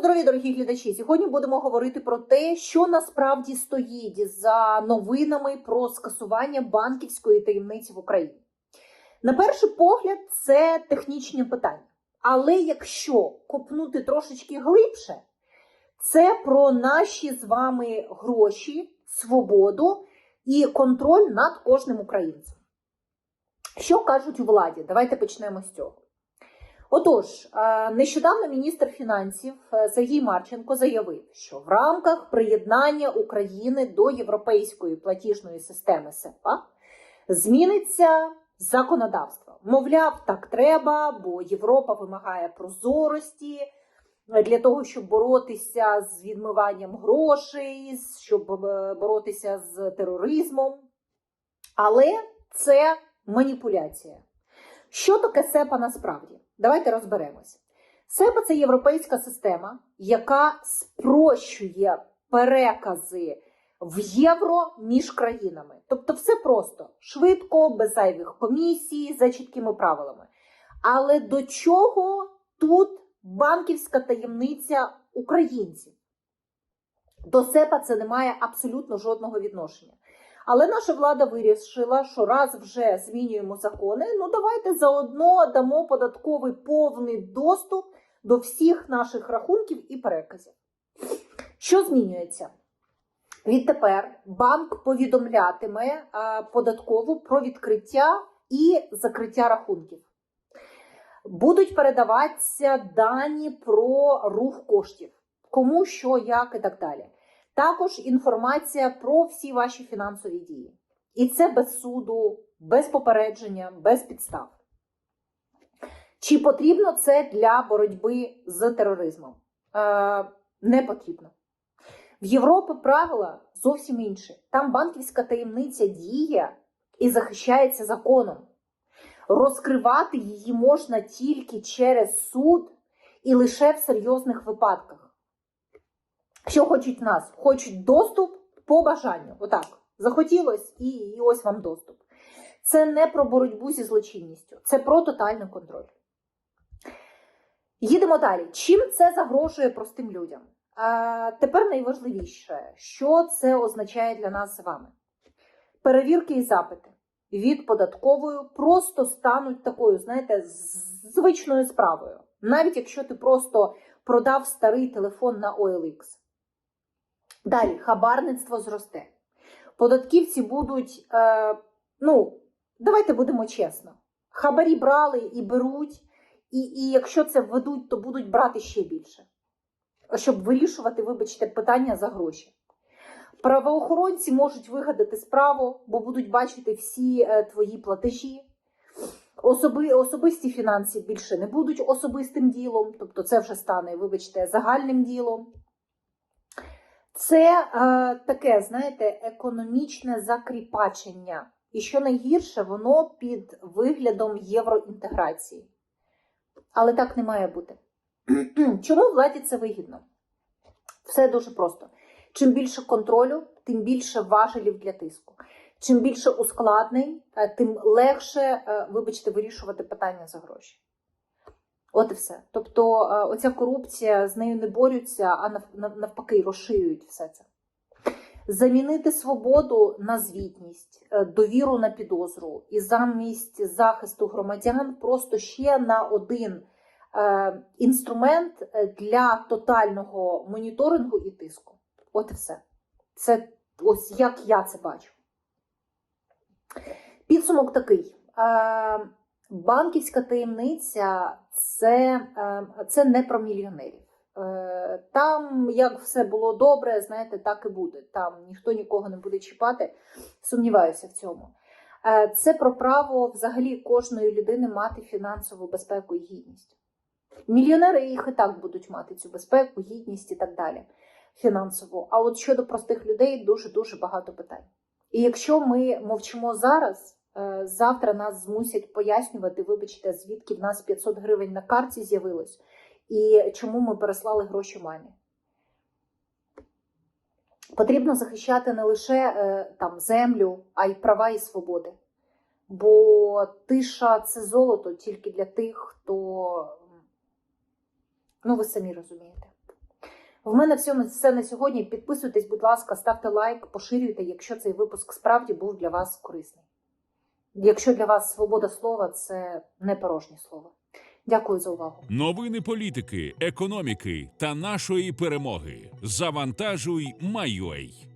здоров'я, дорогі глядачі! Сьогодні будемо говорити про те, що насправді стоїть за новинами про скасування банківської таємниці в Україні. На перший погляд, це технічні питання. Але якщо копнути трошечки глибше, це про наші з вами гроші, свободу і контроль над кожним українцем. Що кажуть у владі? Давайте почнемо з цього. Отож, е, нещодавно міністр фінансів е, Сергій Марченко заявив, що в рамках приєднання України до європейської платіжної системи СЕПА зміниться законодавство. Мовляв, так треба, бо Європа вимагає прозорості для того, щоб боротися з відмиванням грошей, щоб е, боротися з тероризмом. Але це маніпуляція. Що таке СЕПА насправді? Давайте розберемося. СЕПА це європейська система, яка спрощує перекази в євро між країнами. Тобто, все просто швидко, без зайвих комісій, за чіткими правилами. Але до чого тут банківська таємниця українців? До СЕПА це не має абсолютно жодного відношення. Але наша влада вирішила, що раз вже змінюємо закони, ну давайте заодно дамо податковий повний доступ до всіх наших рахунків і переказів. Що змінюється? Відтепер банк повідомлятиме податкову про відкриття і закриття рахунків. Будуть передаватися дані про рух коштів, кому що, як і так далі. Також інформація про всі ваші фінансові дії. І це без суду, без попередження, без підстав. Чи потрібно це для боротьби з тероризмом? Е, Не потрібно. В Європі правила зовсім інші. Там банківська таємниця діє і захищається законом. Розкривати її можна тільки через суд і лише в серйозних випадках. Що хочуть нас? Хочуть доступ по бажанню. Отак. Захотілось і, і ось вам доступ. Це не про боротьбу зі злочинністю, це про тотальний контроль. Їдемо далі. Чим це загрожує простим людям? А, Тепер найважливіше, що це означає для нас з вами. Перевірки і запити від податкової просто стануть такою, знаєте, звичною справою. Навіть якщо ти просто продав старий телефон на OLX. Далі хабарництво зросте. Податківці будуть, е, ну, давайте будемо чесно. Хабарі брали і беруть, і, і якщо це введуть, то будуть брати ще більше, щоб вирішувати, вибачте, питання за гроші. Правоохоронці можуть вигадати справу, бо будуть бачити всі е, твої платежі. Особи, Особисті фінанси більше не будуть особистим ділом, тобто це вже стане, вибачте, загальним ділом. Це е, таке, знаєте, економічне закріпачення. І що найгірше, воно під виглядом євроінтеграції. Але так не має бути. Чому владі це вигідно? Все дуже просто. Чим більше контролю, тим більше важелів для тиску. Чим більше ускладнень, е, тим легше, е, вибачте, вирішувати питання за гроші. От і все. Тобто е, оця корупція з нею не борються, а навпаки, розширюють все це. Замінити свободу на звітність, е, довіру на підозру і замість захисту громадян просто ще на один е, інструмент для тотального моніторингу і тиску. От і все. Це ось як я це бачу. Підсумок такий. Банківська таємниця це, е, це не про мільйонерів. Е, там, як все було добре, знаєте, так і буде. Там ніхто нікого не буде чіпати. Сумніваюся в цьому. Е, це про право взагалі кожної людини мати фінансову безпеку і гідність. Мільйонери їх і так будуть мати цю безпеку, гідність і так далі. Фінансову. А от щодо простих людей дуже-дуже багато питань. І якщо ми мовчимо зараз. Е, завтра нас змусять пояснювати, вибачте, звідки в нас 500 гривень на карті з'явилось, і чому ми переслали гроші мамі. Потрібно захищати не лише е, там землю, а й права і свободи. Бо тиша це золото тільки для тих, хто, ну ви самі розумієте. В мене все, все на сьогодні. Підписуйтесь, будь ласка, ставте лайк, поширюйте, якщо цей випуск справді був для вас корисний. Якщо для вас свобода слова це не порожнє слово. Дякую за увагу. Новини політики, економіки та нашої перемоги. Завантажуй, майой.